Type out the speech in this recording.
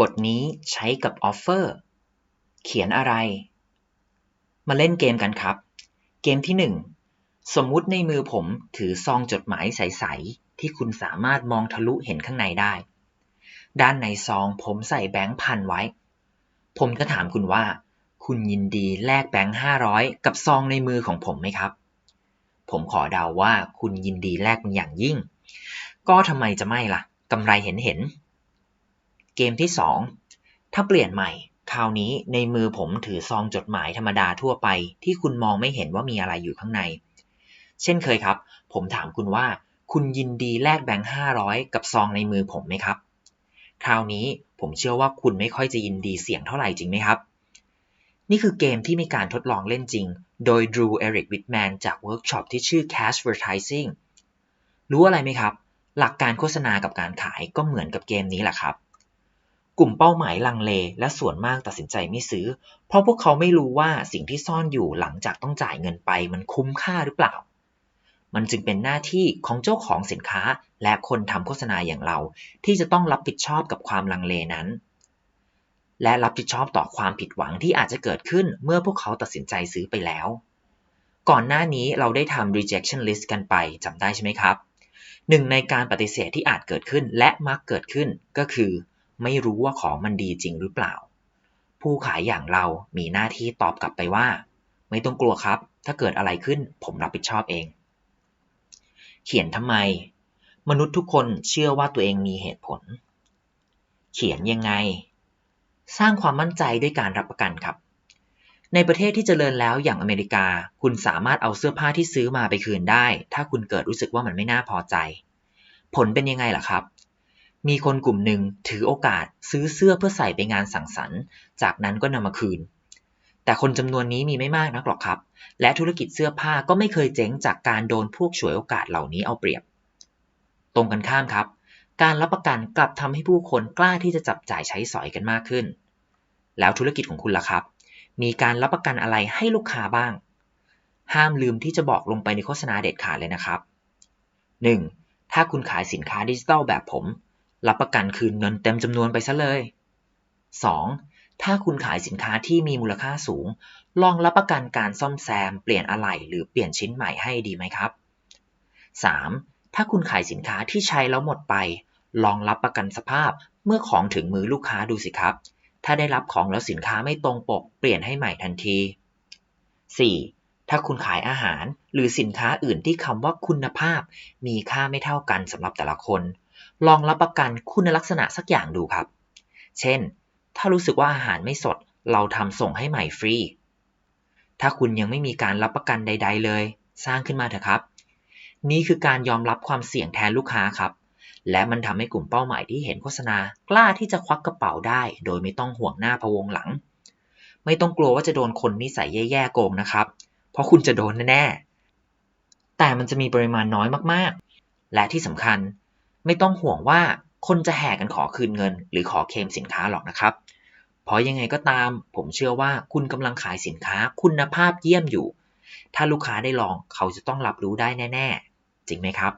บทนี้ใช้กับออฟเฟอร์ เขียนอะไร มาเล่นเกมกันครับ เกมที่ 1 สมมุติในมือผมถือซองจดหมายใส ๆ ที่คุณสามารถมองทะลุเห็นข้างในได้ ด้านในซองผมใส่แบงค์พันไว้ ผมจะถามคุณว่า คุณยินดีแลกแบงค์ห้าร้อยกับซองในมือของผมไหมครับ ผมขอเดาว่าคุณยินดีแลกมันอย่างยิ่ง ก็ทำไมจะไม่ล่ะกำไรเห็นเห็น เกมที่ 2 ถ้าเปลี่ยนใหม่ คราวนี้ในมือผมถือซองจดหมายธรรมดาทั่วไป ที่คุณมองไม่เห็นว่ามีอะไรอยู่ข้างใน เช่นเคยครับ ผมถามคุณว่า คุณยินดีแลกแบงค์ห้าร้อยกับซองในมือผมไหมครับ คราวนี้ผมเชื่อว่าคุณไม่ค่อยจะยินดีเสียงเท่าไหร่จริงไหมครับ นี่คือเกมที่มีการทดลองเล่นจริง โดย Drew Eric Whitman จากเวิร์กช็อปที่ชื่อ Cashvertising รู้อะไรไหมครับ หลักการโฆษณากับการขายก็เหมือนกับเกมนี้แหละครับ กลุ่มเป้าหมายลังเล และส่วนมากตัดสินใจไม่ซื้อ เพราะพวกเขาไม่รู้ว่าสิ่งที่ซ่อนอยู่หลังจากต้องจ่ายเงินไปมันคุ้มค่าหรือเปล่า มันจึงเป็นหน้าที่ของเจ้าของสินค้าและคนทำโฆษณาอย่างเรา ที่จะต้องรับผิดชอบกับความลังเลนั้น และรับผิดชอบต่อความผิดหวังที่อาจจะเกิดขึ้นเมื่อพวกเขาตัดสินใจซื้อไปแล้ว ก่อนหน้านี้เราได้ทำ rejection list กันไปจำได้ใช่ไหมครับหนึ่งในการปฏิเสธที่อาจเกิดขึ้นและมักเกิดขึ้นก็คือ ไม่รู้ว่าของมันดีจริงหรือเปล่า ผู้ขายอย่างเรามีหน้าที่ตอบกลับไปว่า ไม่ต้องกลัวครับ ถ้าเกิดอะไรขึ้นผมรับผิดชอบเอง เขียนทำไม มนุษย์ทุกคนเชื่อว่าตัวเองมีเหตุผล เขียนยังไง สร้างความมั่นใจด้วยการรับประกันครับ ในประเทศที่เจริญแล้วอย่างอเมริกา คุณสามารถเอาเสื้อผ้าที่ซื้อมาไปคืนได้ ถ้าคุณเกิดรู้สึกว่ามันไม่น่าพอใจ ผลเป็นยังไงล่ะครับ มีคนกลุ่มหนึ่งถือโอกาสซื้อเสื้อเพื่อใส่ไปงานสังสรรค์ จากนั้นก็นำมาคืน แต่คนจำนวนนี้มีไม่มากนักหรอกครับ และธุรกิจเสื้อผ้าก็ไม่เคยเจ๊งจากการโดนพวกฉวยโอกาสเหล่านี้เอาเปรียบ ตรงกันข้ามครับ การรับประกันกลับทำให้ผู้คนกล้าที่จะจับจ่ายใช้สอยกันมากขึ้น แล้วธุรกิจของคุณล่ะครับ มีการรับประกันอะไรให้ลูกค้าบ้าง ห้ามลืมที่จะบอกลงไปในโฆษณาเด็ดขาดเลยนะครับ 1. ถ้าคุณขายสินค้าดิจิทัลแบบผม รับประกันคืนเงินเต็มจำนวนไปซะเลย 2. ถ้าคุณขายสินค้าที่มีมูลค่าสูง ลองรับประกันการซ่อมแซม เปลี่ยนอะไหล่หรือเปลี่ยนชิ้นใหม่ให้ดีไหมครับ 3. ถ้าคุณขายสินค้าที่ใช้แล้วหมดไป ลองรับประกันสภาพเมื่อของถึงมือลูกค้าดูสิครับ ถ้าได้รับของแล้วสินค้าไม่ตรงปก เปลี่ยนให้ใหม่ทันที 4. ถ้าคุณขายอาหารหรือสินค้าอื่นที่คำว่าคุณภาพ มีค่าไม่เท่ากันสำหรับแต่ละคน ลองรับประกันคุณลักษณะสักอย่างดูครับ เช่น ถ้ารู้สึกว่าอาหารไม่สด เราทำส่งให้ใหม่ฟรี ถ้าคุณยังไม่มีการรับประกันใด ๆ เลย สร้างขึ้นมาเถอะครับ นี่คือการยอมรับความเสี่ยงแทนลูกค้าครับ และมันทำให้กลุ่มเป้าหมายที่เห็นโฆษณากล้าที่จะควักกระเป๋าได้ โดยไม่ต้องห่วงหน้าพะวงหลัง ไม่ต้องกลัวว่าจะโดนคนนิสัยแย่ๆโกงนะครับ เพราะคุณจะโดนแน่ๆแต่มันจะมีปริมาณน้อยมากๆ และที่สำคัญ ไม่ต้องห่วงว่าคนจะแห่กันขอคืนเงิน หรือขอเคลมสินค้าหรอกนะครับ เพราะยังไงก็ตาม ผมเชื่อว่าคุณกำลังขายสินค้าคุณภาพเยี่ยมอยู่ ถ้าลูกค้าได้ลองเขาจะต้องรับรู้ได้แน่ ๆ จริงไหมครับ